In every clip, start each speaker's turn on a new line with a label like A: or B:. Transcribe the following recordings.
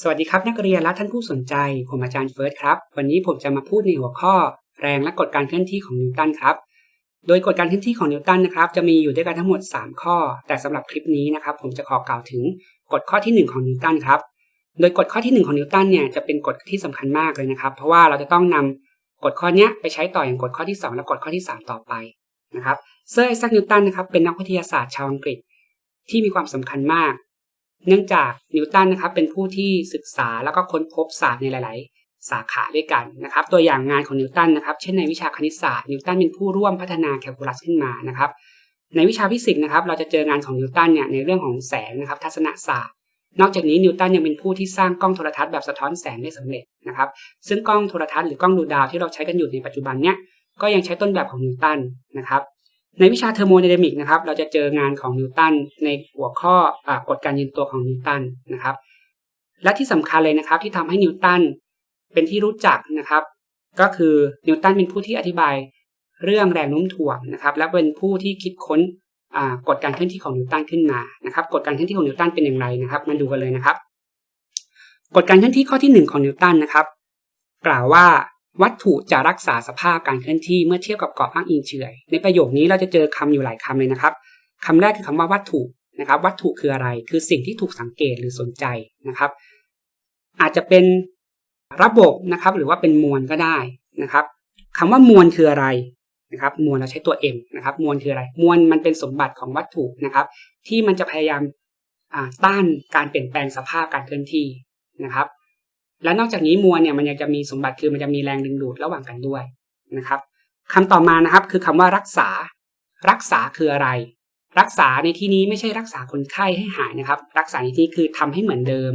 A: สวัสดีครับนักเรียนและท่านผู้สนใจ ผมอาจารย์เฟิร์สครับ วันนี้ผมจะมาพูดในหัวข้อ แรงและกฎการเคลื่อนที่ของนิวตันครับ โดยกฎการเคลื่อนที่ของนิวตันนะครับ จะมีอยู่ด้วยกันทั้งหมด 3 ข้อ แต่สำหรับคลิปนี้นะครับ ผมจะขอกล่าวถึงกฎข้อที่ 1 ของนิวตันครับ โดยกฎข้อที่ 1 ของนิวตันเนี่ยจะเป็นกฎที่สำคัญมากเลยนะครับ เพราะว่าเราจะต้องนำกฎข้อนี้ไปใช้ต่ออย่างกฎข้อที่ 2 และกฎข้อที่ 3 ต่อไปนะครับ เซอร์ไอแซคนิวตันนะครับเป็นนักวิทยาศาสตร์ชาวอังกฤษ ที่มีความสำคัญมาก เนื่องจากนิวตันนะครับเป็นผู้ที่ศึกษาแล้วก็ค้นพบศาสตร์ในหลาย ๆ สาขาด้วยกันนะครับ ตัวอย่างงานของนิวตันนะครับ เช่นในวิชาคณิตศาสตร์นิวตันเป็นผู้ร่วมพัฒนาแคลคูลัสขึ้นมานะครับ ในวิชาฟิสิกส์นะครับ เราจะเจองานของนิวตันเนี่ยในเรื่องของแสงนะครับ ทัศนศาสตร์ นอกจากนี้นิวตันยังเป็นผู้ที่สร้างกล้องโทรทัศน์แบบสะท้อนแสงได้สำเร็จนะครับ ซึ่งกล้องโทรทัศน์หรือกล้องดูดาวที่เราใช้กันอยู่ในปัจจุบันเนี่ยก็ยังใช้ต้นแบบของนิวตันนะครับ ในวิชาเทอร์โมไดนามิกนะครับ เราจะเจองานของนิวตันในหัวข้ออกฎการยืนตัวของนิวตันนะครับ และที่สำคัญเลยนะครับ ที่ทำให้นิวตันเป็นที่รู้จักนะครับ ก็คือนิวตันเป็นผู้ที่อธิบายเรื่องแรงโน้มถ่วงนะครับ และเป็นผู้ที่คิดค้นกฎการเคลื่อนที่ของนิวตันขึ้นมานะครับกฎการเคลื่อนที่ของนิวตันเป็นอย่างไรนะครับ มาดูกันเลยนะครับกฎการเคลื่อนที่ข้อที่หนึ่งของนิวตันนะครับ กล่าวว่า วัตถุจะรักษาสภาพการเคลื่อนที่เมื่อเทียบกับเกรอบอ้างอิงเฉยในประโยคนี้เราจะเจอคำอยู่หลายคำเลยนะครับคำแรกคือคำว่าวัตถุนะครับ วัตถุคืออะไร คือสิ่งที่ถูกสังเกตหรือสนใจนะครับ อาจจะเป็นระบบนะครับ หรือว่าเป็นมวลก็ได้นะครับคำว่ามวลคืออะไรนะครับ มวลเราใช้ตัว m นะครับ มวลคืออะไร มวลมันเป็นสมบัติของวัตถุนะครับ ที่มันจะพยายามต้านการเปลี่ยนแปลงสภาพการเคลื่อนที่นะครับ และนอกจากนี้มวลเนี่ยมันยังจะมีสมบัติคือมันจะมีแรงดึงดูดระหว่างกันด้วยนะครับคำต่อมานะครับคือคำว่ารักษา รักษาคืออะไร รักษาในที่นี้ไม่ใช่รักษาคนไข้ให้หายนะครับ รักษาในที่คือทำให้เหมือนเดิม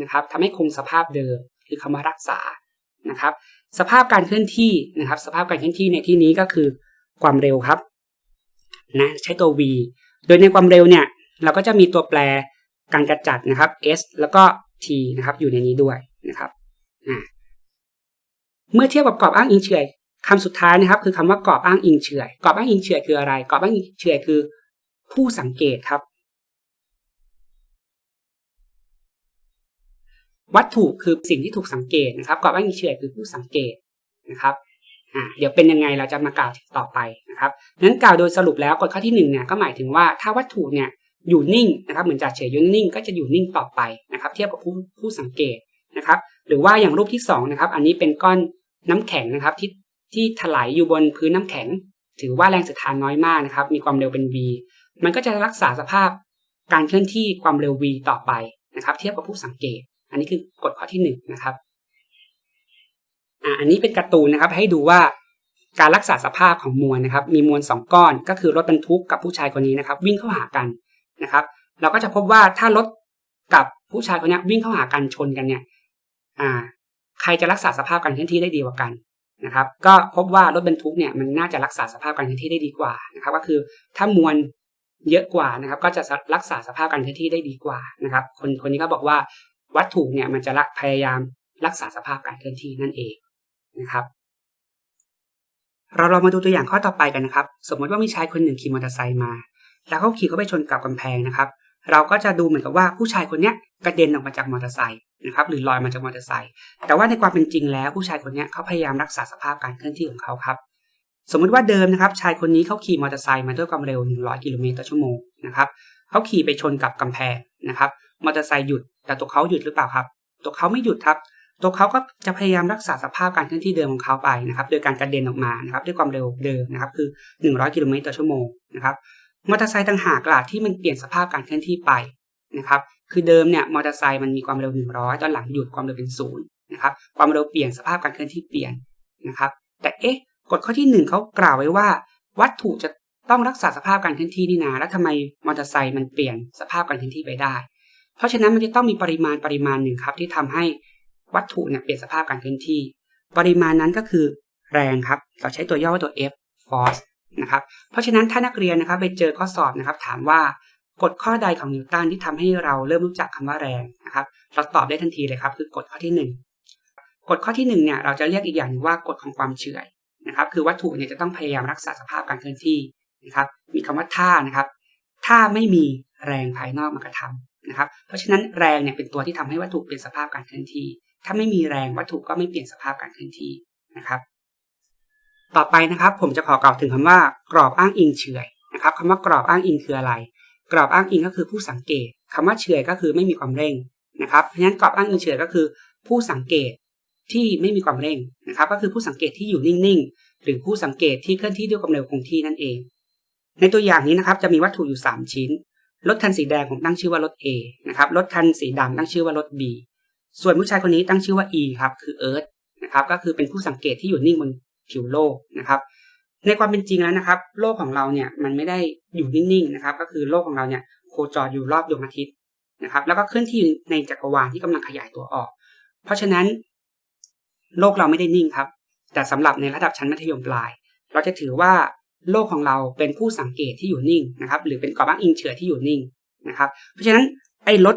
A: นะครับทำให้คงสภาพเดิม คือคำว่ารักษานะครับ สภาพการเคลื่อนที่นะครับ สภาพการเคลื่อนที่ในที่นี้ก็คือความเร็วครับนะใช้ตัว v โดยในความเร็วเนี่ยเราก็จะมีตัวแปรการกระจัดนะครับ s แล้วก็ t นะครับอยู่ในนี้ด้วย นะครับเมื่อเทียบกับกรอบอ้างอิงเฉยคำสุดท้ายนะครับ คือคำว่ากรอบอ้างอิงเฉยกรอบอ้างอิงเฉยคืออะไร กรอบอ้างอิงเฉยคือ ผู้สังเกตครับ วัตถุคือสิ่งที่ถูกสังเกตนะครับ กรอบอ้างอิงเฉยคือผู้สังเกตนะครับอ่าเดี๋ยวเป็นยังไงเราจะมากล่าวต่อไปนะครับนั้นกล่าวโดยสรุปแล้วกฎข้อที่หนึ่งเนี่ยก็หมายถึงว่าถ้าวัตถุเนี่ยอยู่นิ่งนะครับ เหมือนจ่าเฉยอยู่นิ่งก็จะอยู่นิ่งต่อไปนะครับ เทียบกับผู้ผู้สังเกต นะครับ หรือว่าอย่างรูปที่2นะครับ อันนี้เป็นก้อนน้ำแข็งนะครับที่ที่ถลายอยู่บนพื้นน้ำแข็ง ถือว่าแรงสัทานน้อยมากนะครับ มีความเร็วเป็น v มันก็จะรักษาสภาพการเคลื่อนที่ความเร็ว v ต่อไปนะครับ เทียบกับผู้สังเกต อันนี้คือกฎข้อที่1นนะครับอ่าอันนี้เป็นการ์ตูนนะครับ ให้ดูว่าการรักษาสภาพของมวลนะครับ มีมวล 2 ก้อน ก็คือรถบรรทุกกับผู้ชายคนนี้นะครับ วิ่งเข้าหากันนะครับ เราก็จะพบว่าถ้ารถกับผู้ชายคนนี้วิ่งเข้าหากันชนกันเนี่ย อ่า ใครจะรักษาสภาพการเคลื่อนที่ได้ดีกว่ากันนะครับ ก็พบว่ารถบรรทุกเนี่ยมันน่าจะรักษาสภาพการเคลื่อนที่ได้ดีกว่านะครับ ก็คือถ้ามวลเยอะกว่านะครับ ก็จะรักษาสภาพการเคลื่อนที่ได้ดีกว่านะครับ คนคนนี้ก็บอกว่าวัตถุเนี่ยมันจะพยายามรักษาสภาพการเคลื่อนที่นั่นเองนะครับเราเรามาดูตัวอย่างข้อต่อไปกันนะครับ สมมติว่ามีชายคนหนึ่งขี่มอเตอร์ไซค์มา แล้วเขาขี่เข้าไปชนกับกำแพงนะครับ เราก็จะดูเหมือนกับว่าผู้ชายคนนี้กระเด็นออกมาจากมอเตอร์ไซค์นะครับหรือลอยมาจากมอเตอร์ไซค์แต่ว่าในความเป็นจริงแล้วผู้ชายคนนี้เขาพยายามรักษาสภาพการเคลื่อนที่ของเขาครับ สมมุติว่าเดิมนะครับ ชายคนนี้เขาขี่มอเตอร์ไซค์มาด้วยความเร็ว 100 กิโลเมตรต่อชั่วโมงนะครับเขาขี่ไปชนกับกำแพงนะครับมอเตอร์ไซค์หยุด แต่ตัวเขาหยุดหรือเปล่าครับ ตัวเขาไม่หยุดครับ ตัวเขาก็จะพยายามรักษาสภาพการเคลื่อนที่เดิมของเขาไปนะครับ โดยการกระเด็นออกมานะครับด้วยความเร็วเดิมนะครับคือ 100 กิโลเมตรต่อชั่วโมงนะครับ มอเตอร์ไซค์ต่างหากล่ะที่มันเปลี่ยนสภาพการเคลื่อนที่ไปนะครับคือเดิมเนี่ยมอเตอร์ไซค์มันมีความเร็ว 100 ตอนหลังหยุดความเร็วเป็นศูนย์นะครับความเร็วเปลี่ยนสภาพการเคลื่อนที่เปลี่ยนนะครับแต่เอ๊ะกฎข้อที่ 1เขากล่าวไว้ว่า วัตถุจะต้องรักษาสภาพการเคลื่อนที่นี่นาแล้วทำไมมอเตอร์ไซค์มันเปลี่ยนสภาพการเคลื่อนที่ไปได้ เพราะฉะนั้นมันจะต้องมีปริมาณปริมาณหนึ่งครับที่ทำให้วัตถุเนี่ยเปลี่ยนสภาพการเคลื่อนที่ ปริมาณนั้นก็คือแรงครับ เราใช้ตัวย่อว่าตัว F force นะครับ เพราะฉะนั้นถ้านักเรียนนะครับไปเจอข้อสอบนะครับ ถามว่ากฎข้อใดของนิวตันที่ทำให้เราเริ่มรู้จักคำว่าแรงนะครับเราตอบได้ทันทีเลยครับคือกฎข้อที่ 1 กฎข้อที่1เนี่ยเราจะเรียกอีกอย่างนึงว่ากฎของความเฉื่อยนะครับ คือวัตถุเนี่ยจะต้องพยายามรักษาสภาพการเคลื่อนที่นะครับ มีคำว่าท่านะครับถ้าไม่มีแรงภายนอกมากระทำนะครับ เพราะฉะนั้นแรงเนี่ยเป็นตัวที่ทำให้วัตถุเปลี่ยนสภาพการเคลื่อนที่ ถ้าไม่มีแรงวัตถุก็ไม่เปลี่ยนสภาพการเคลื่อนที่นะครับ ต่อไปนะครับ ผมจะขอกล่าวถึงคำว่า กรอบอ้างอิงเฉยนะครับคำว่ากรอบอ้างอิงคืออะไร กรอบอ้างอิงก็คือผู้สังเกตคำว่าเฉยก็คือไม่มีความเร่งนะครับเพราะฉะนั้นกรอบอ้างอิงเฉยก็คือ ผู้สังเกตที่ไม่มีความเร่งนะครับ ก็คือผู้สังเกตที่อยู่นิ่งๆ หรือผู้สังเกตที่เคลื่อนที่ด้วยความเร็วคงที่นั่นเอง ในตัวอย่างนี้นะครับจะมีวัตถุอยู่ 3 ชิ้นรถคันสีแดงผมตั้งชื่อว่ารถ A นะครับรถคันสีดำตั้งชื่อว่ารถ B ส่วนผู้ชายคนนี้ตั้งชื่อว่า E ครับคือเอิร์ธนะครับก็คือเป็นผู้สังเกตที่อยู่นิ่งบน ผิวโลกนะครับ ในความเป็นจริงแล้วนะครับ โลกของเราเนี่ยมันไม่ได้อยู่นิ่งๆนะครับ ก็คือโลกของเราเนี่ยโคจรอยู่รอบดวงอาทิตย์นะครับ แล้วก็เคลื่อนที่ในจักรวาลที่กำลังขยายตัวออก เพราะฉะนั้น โลกเราไม่ได้นิ่งครับ แต่สำหรับในระดับชั้นมัธยมปลาย เราจะถือว่าโลกของเราเป็นผู้สังเกตที่อยู่นิ่งนะครับ หรือเป็นกรอบอ้างอิงเฉื่อยที่อยู่นิ่งนะครับ เพราะฉะนั้นไอ้รถ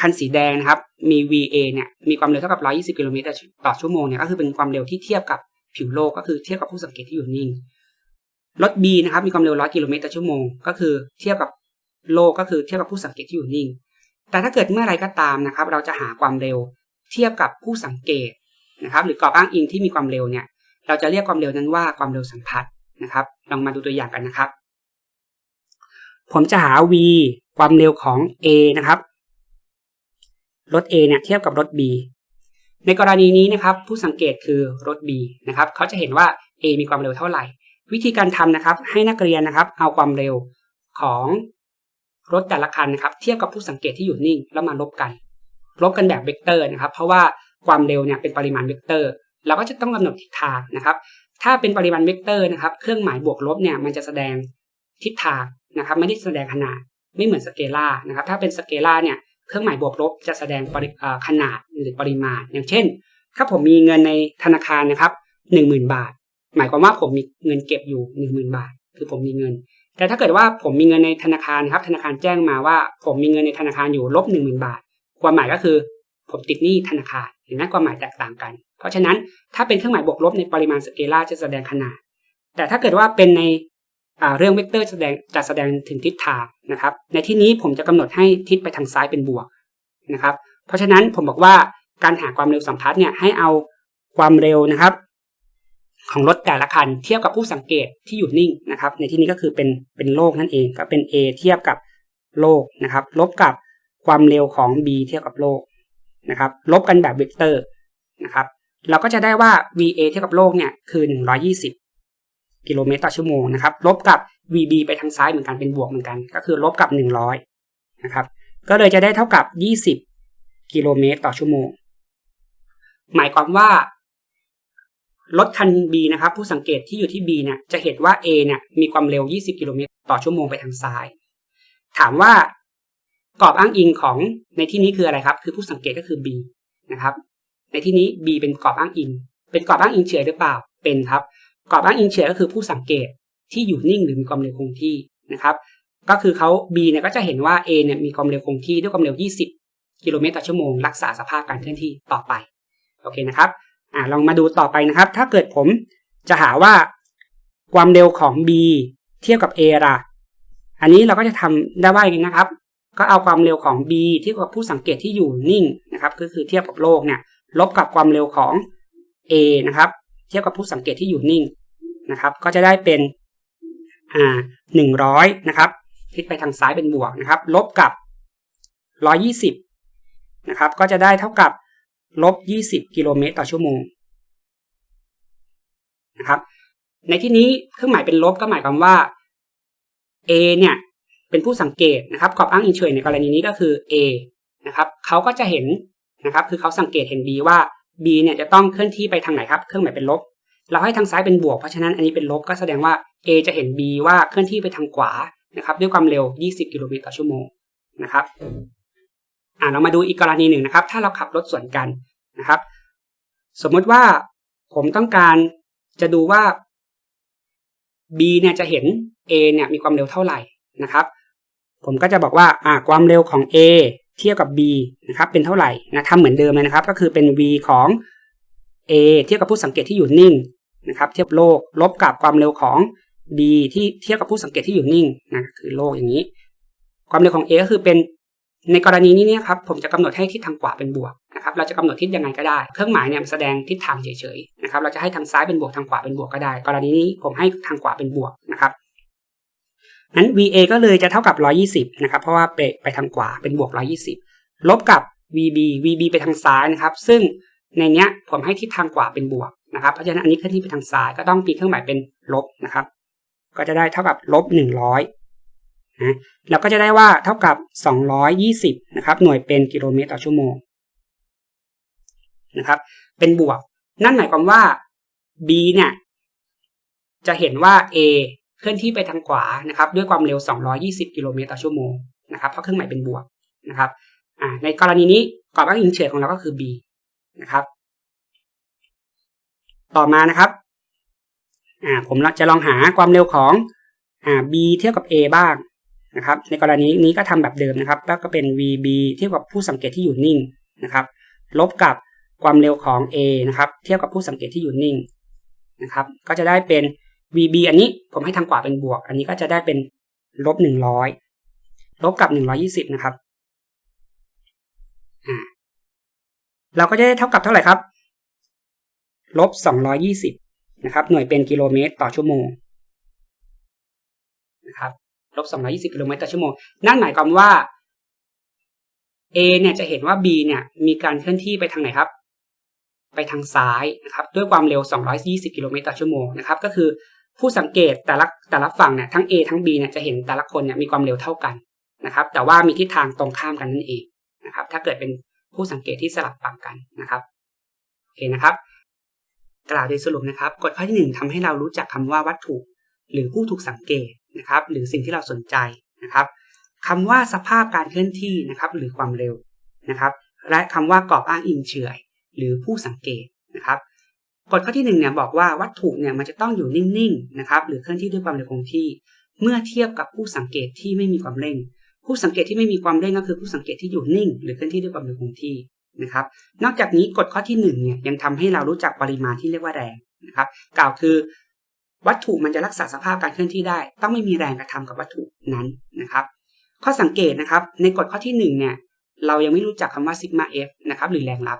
A: คันสีแดงนะครับ มี VA เนี่ย มีความเร็วเท่ากับ 120 กิโลเมตรต่อชั่วโมงเนี่ย ก็คือเป็นความเร็วที่เทียบกับ ผิวโลกก็คือเทียบกับผู้สังเกตที่อยู่นิ่ง รถ B นะครับมีความเร็ว 100 กิโลเมตรต่อชั่วโมง ก็คือเทียบกับโลกก็คือเทียบกับผู้สังเกตที่อยู่นิ่ง แต่ถ้าเกิดเมื่อไรก็ตามนะครับ เราจะหาความเร็วเทียบกับผู้สังเกตนะครับ หรือกรอบอ้างอิงที่มีความเร็วเนี่ย เราจะเรียกความเร็วนั้นว่าความเร็วสัมพัทธ์นะครับ ลองมาดูตัวอย่างกันนะครับ ผมจะหา v ความเร็วของ a นะครับ รถ a เนี่ยเทียบกับรถ b ในกรณีนี้นะครับผู้สังเกตคือรถ b นะครับเขาจะเห็นว่า a มีความเร็วเท่าไหร่ วิธีการทำนะครับให้นักเรียนนะครับเอาความเร็วของรถแต่ละคันนะครับเทียบกับผู้สังเกตที่อยู่นิ่งแล้วมาลบกัน ลบกันแบบเวกเตอร์นะครับ เพราะว่าความเร็วเนี่ยเป็นปริมาณเวกเตอร์ เราก็จะต้องกำหนดทิศทางนะครับ ถ้าเป็นปริมาณเวกเตอร์นะครับ เครื่องหมายบวกลบเนี่ยมันจะแสดงทิศทางนะครับ ไม่ได้แสดงขนาดไม่เหมือนสเกลานะครับ ถ้าเป็นสเกลาเนี่ย เครื่องหมายบวกลบจะแสดงขนาดหรือปริมาณ อย่างเช่น ถ้าผมมีเงินในธนาคารนะครับหนึ่งหมื่นบาท หมายความว่าผมมีเงินเก็บอยู่หนึ่งหมื่นบาท คือผมมีเงิน แต่ถ้าเกิดว่าผมมีเงินในธนาคารครับ ธนาคารแจ้งมาว่า ผมมีเงินในธนาคารอยู่ลบหนึ่งหมื่นบาท ความหมายก็คือ ผมติดหนี้ธนาคารเห็นไหมความหมายแตกต่างกัน เพราะฉะนั้นถ้าเป็นเครื่องหมายบวกลบในปริมาณสเกลาจะแสดงขนาด แต่ถ้าเกิดว่าเป็นใน เรื่องเวกเตอร์แสดงจะแสดงถึงทิศทางนะครับ ในที่นี้ผมจะกำหนดให้ทิศไปทางซ้ายเป็นบวกนะครับ เพราะฉะนั้นผมบอกว่าการหาความเร็วสัมพัทธ์เนี่ยให้เอาความเร็วนะครับ ของรถแต่ละคันเทียบกับผู้สังเกตที่อยู่นิ่งนะครับ ในที่นี้ก็คือเป็นเป็นโลกนั่นเองก็เป็น A เทียบกับโลกนะครับ ลบกับความเร็วของ B เทียบกับโลกนะครับ ลบกันแบบเวกเตอร์นะครับ เราก็จะได้ว่า VA เทียบกับโลกเนี่ยคือ 120 กิโลเมตรต่อชั่วโมงนะครับ ลบกับ VB ไปทางซ้ายเหมือนกันเป็นบวกเหมือนกัน ก็คือลบกับ 100 นะครับ ก็เลยจะได้เท่ากับ 20 กิโลเมตรต่อชั่วโมง หมายความว่ารถคัน B นะครับ ผู้สังเกตที่อยู่ที่ B เนี่ยจะเห็นว่า A เนี่ยมีความเร็ว 20 กิโลเมตรต่อชั่วโมงไปทางซ้าย ถามว่ากรอบอ้างอิงของในที่นี้คืออะไรครับ คือผู้สังเกตก็คือ B นะครับ ในที่นี้ B เป็นกรอบอ้างอิง เป็นกรอบอ้างอิงเฉยหรือเปล่า เป็นครับ กรอบอ้างอิงเฉยก็คือผู้สังเกตที่อยู่นิ่งหรือมีความเร็วคงที่นะครับก็คือเขา B เนี่ยก็จะเห็นว่า A เนี่ยมีความเร็วคงที่ด้วยความเร็ว 20 กิโลเมตรต่อชั่วโมง รักษาสภาพการเคลื่อนที่ต่อไปโอเคนะครับอ่าลองมาดูต่อไปนะครับ ถ้าเกิดผมจะหาว่าความเร็วของ B เทียบกับ A ล่ะอันนี้เราก็จะทำได้ว่าอย่างนี้นะครับ ก็เอาความเร็วของ B เทียบกับผู้สังเกตที่อยู่นิ่งนะครับก็คือเทียบกับโลกเนี่ยลบกับความเร็วของ A นะครับ ทียบกับผู้สังเกตที่อยู่นิ่งนะครับ ก็จะได้เป็นอ่าหนึ่งร้อยนะครับทิศไปทางซ้ายเป็นบวกนะครับ ลบกับร้อยี่สิบนะครับ ก็จะได้เท่ากับลบยี่สิบกิโลเมตรต่อชั่วโมงนะครับ ในที่นี้เครื่องหมายเป็นลบก็หมายความว่า A เนี่ยเป็นผู้สังเกตนะครับกรอบอ้างอิงเฉยในกรณีนี้ก็คือ A นะครับเขาก็จะเห็นนะครับ คือเขาสังเกตเห็น B ว่า B เนี่ยจะต้องเคลื่อนที่ไปทางไหนครับ เครื่องหมายเป็นลบ เราให้ทางซ้ายเป็นบวก เพราะฉะนั้นอันนี้เป็นลบก็แสดงว่า A จะเห็น B ว่าเคลื่อนที่ไปทางขวานะครับด้วยความเร็ว 20 กิโลเมตรต่อชั่วโมงนะครับอ่าเรามาดูอีกกรณีหนึ่งนะครับ ถ้าเราขับรถสวนกันนะครับ สมมติว่าผมต้องการจะดูว่า B เนี่ยจะเห็น A เนี่ยมีความเร็วเท่าไหร่นะครับ ผมก็จะบอกว่าอ่าความเร็วของ A เทียบกับ B นะครับเป็นเท่าไหร่นะทำเหมือนเดิมเลยนะครับ ก็คือเป็น v ของ A เทียบกับผู้สังเกตที่อยู่นิ่งนะครับ เทียบโลกลบกับความเร็วของ B ที่เทียบกับผู้สังเกตที่อยู่นิ่งนะคือโลกอย่างนี้ ความเร็วของ A ก็คือเป็นในกรณีนี้เนี่ยครับผมจะกำหนดให้ทิศทางขวาเป็นบวกนะครับเราจะกำหนดทิศยังไงก็ได้ เครื่องหมายเนี่ยแสดงทิศทางเฉยๆนะครับเราจะให้ทางซ้ายเป็นบวกทางขวาเป็นบวกก็ได้ กรณีนี้ผมให้ทางขวาเป็นบวกนะครับ นั้น VA ก็เลยจะเท่ากับ 120 นะครับ เพราะว่าไปไปทางขวาเป็นบวก 120 ลบกับ VB VB ไปทางซ้ายนะครับ ซึ่งในเนี้ยผมให้ทิศทางขวาเป็นบวกนะครับ เพราะฉะนั้นอันนี้เคลื่อนที่ไปทางซ้ายก็ต้องปีเครื่องหมายเป็นลบนะครับ ก็จะได้เท่ากับลบ 100นะเราก็จะได้ว่าเท่ากับ 220 นะครับ หน่วยเป็นกิโลเมตรต่อชั่วโมงนะครับ เป็นบวก นั่นหมายความว่า B เนี่ยจะเห็นว่า A เคลื่อนที่ไปทางขวานะครับด้วยความเร็ว 220 กิโลเมตรต่อชั่วโมงนะครับเพราะเครื่องหมายเป็นบวกนะครับในกรณีนี้กรอบอ้างอิงเฉยของเราก็คือ B นะครับ ต่อมานะครับผมจะลองหาความเร็วของอ B เทียบกับ A บ้างนะครับ ในกรณีนี้ก็ทำแบบเดิมนะครับ แล้วก็เป็น VB เทียบกับผู้สังเกตที่อยู่นิ่งนะครับ ลบกับความเร็วของ A นะครับ เทียบกับผู้สังเกตที่อยู่นิ่งนะครับ ก็จะได้เป็น VB อันนี้ผมให้ทางขวาเป็นบวก อันนี้ก็จะได้เป็นลบหนึ่งร้อยลบกับหนึ่งร้อยี่สิบนะครับอ่าเราก็จะได้เท่ากับเท่าไหร่ครับลบสองร้อยี่สิบนะครับหน่วยเป็นกิโลเมตรต่อชั่วโมงนะครับลบสองร้อยี่สิบกิโลเมตรต่อชั่วโมง นั่นหมายความว่า A เนี่ยจะเห็นว่า B เนี่ยมีการเคลื่อนที่ไปทางไหนครับ ไปทางซ้ายนะครับด้วยความเร็ว 220 กิโลเมตรต่อชั่วโมงนะครับก็คือ ผู้สังเกตแต่ละแต่ละฝั่งเนี่ยทั้ง A ทั้ง B เนี่ยจะเห็นแต่ละคนเนี่ยมีความเร็วเท่ากันนะครับ แต่ว่ามีทิศทางตรงข้ามกันนั่นเองนะครับ ถ้าเกิดเป็นผู้สังเกตที่สลับฝั่งกันนะครับโอเคนะครับ กล่าวโดยสรุปนะครับ กฎข้อที่หนึ่งทำให้เรารู้จักคำว่าวัตถุ หรือผู้ถูกสังเกตนะครับ หรือสิ่งที่เราสนใจนะครับคำว่าสภาพการเคลื่อนที่นะครับ หรือความเร็วนะครับ และคำว่ากรอบอ้างอิงเฉื่อย หรือผู้สังเกตนะครับ กฎข้อที่หนึ่งเนี่ยบอกว่าวัตถุเนี่ยมันจะต้องอยู่นิ่งๆนะครับหรือเคลื่อนที่ด้วยความเร็วคงที่ เมื่อเทียบกับผู้สังเกตที่ไม่มีความเร่ง ผู้สังเกตที่ไม่มีความเร่งก็คือผู้สังเกตที่อยู่นิ่ง หรือเคลื่อนที่ด้วยความเร็วคงที่นะครับนอกจากนี้กฎข้อที่หนึ่งเนี่ยยังทำให้เรารู้จักปริมาณที่เรียกว่าแรงนะครับกล่าวคือ วัตถุมันจะรักษาสภาพการเคลื่อนที่ได้ ต้องไม่มีแรงกระทำกับวัตถุนั้นนะครับข้อสังเกตนะครับในกฎข้อที่หนึ่งเนี่ยเรายังไม่รู้จักคำว่าซิกมา F นะครับหรือแรงรับ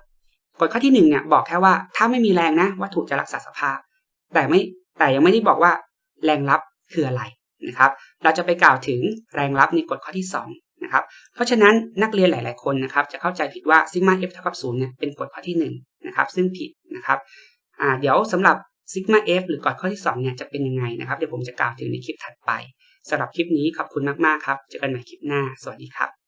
A: กฎข้อที่หนึ่งเนี่ยบอกแค่ว่าถ้าไม่มีแรงนะวัตถุจะรักษาสภาพ แต่ไม่แต่ยังไม่ได้บอกว่าแรงรับคืออะไรนะครับ เราจะไปกล่าวถึงแรงรับในกฎข้อที่2นะครับเพราะฉะนั้นนักเรียนหลาย ๆ คนนะครับ จะเข้าใจผิดว่าซิกมา F เท่ากับ0เนี่ยเป็นกฎข้อที่1นะครับซึ่งผิดนะครับอ่าเดี๋ยวสำหรับซิกมา F หรือกฎข้อที่2เนี่ยจะเป็นยังไงนะครับเดี๋ยวผมจะกล่าวถึงในคลิปถัดไปสำหรับคลิปนี้ขอบคุณมาก ๆ ครับเจอกันใหม่คลิปหน้าสวัสดีครับ